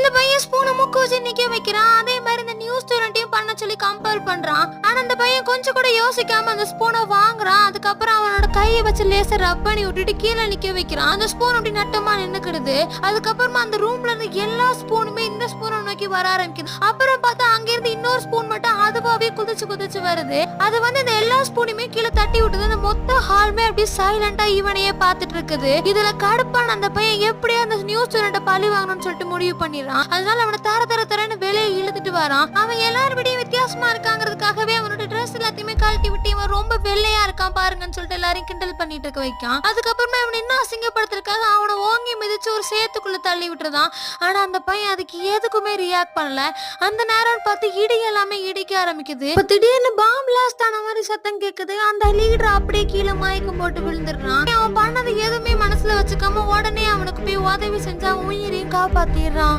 இந்த பையன் ஸ்பூனை மூக்கு வச்சு நிக்க வைக்கிறான். அதே மாதிரி இந்த நியூஸ் ஸ்டூடெண்ட்டையும் பண்ண சொல்லி கம்பேர் பண்றான். ஆனா அந்த பையன் கொஞ்சம் கூட யோசிக்காம அந்த ஸ்பூனை வாங்குறான். அதுக்கப்புறம் அவனோட கையை வச்சு லேசர் ரப் பண்ணி விட்டுட்டு கீழே நிக்க வைக்கிறான். அந்த ஸ்பூன் அப்படி நட்டமா நின்னுக்கிடுது. அதுக்கப்புறமா அந்த ரூம்ல இருந்து எல்லா ஸ்பூன் இந்த ஸ்பூனை நோக்கி வர ஆரம்பிக்குது. அப்புறம் பார்த்தா அங்க இருந்து இன்னொரு ஸ்பூன் மட்டும் அதுவாவே குதிச்சு குதிச்சு வருது. அது வந்து இந்த எல்லா ஸ்பூனுமே கீழே தட்டி விட்டுது. அந்த மொத்த ஹால்மே அப்படியே சைலண்டா இவனையே பார்த்துட்டு இருக்குது. இதுல கடுப்பான அந்த பையன் எப்படியா அந்த நியூஸ் ஸ்டூடெண்ட பழி வாங்கணும்னு சொல்லிட்டு முடிவு பண்ணிடுறான். அதனால அவனை தர தர தரன்னு வெளியே இழுத்துட்டு வரான். அவன் எல்லாருபடியும் வித்தியாசமா இருக்காங்கிறதுக்காகவே கழட்டி விட்டு இவன் ரொம்ப வெள்ளையா இருக்கான் பாருங்கன்னு சொல்லிட்டு எல்லாரையும் கிண்டல் பண்ணிட்டு இருக்க வைக்கான். அதுக்கப்புறமா இவன் இன்னும் அசிங்கப்படுத்துறதுக்காக அவனை ஓங்கி மிதிச்சு ஒரு சேத்துக்குள்ள தள்ளி விட்டுருதான். ஆனா அந்த பையன் அதுக்கு எதுக்குமே ரியாக்ட் பண்ணல. அந்த நேரம் பார்த்து இடி எல்லாமே இடிக்க ஆரம்பிக்குது. திடீர்னு பாம் பிளாஸ்ட் ஆன மாதிரி சத்தம் கேக்குது. அந்த லீடர் அப்படியே கீழே மயக்கம் போட்டு விழுந்துடுறான். அவன் பண்ணது எதுவுமே மனசுல வச்சுக்காம உடனே அவனுக்கு போய் உதவி செஞ்சா உயிரையும் காப்பாத்திடுறான்.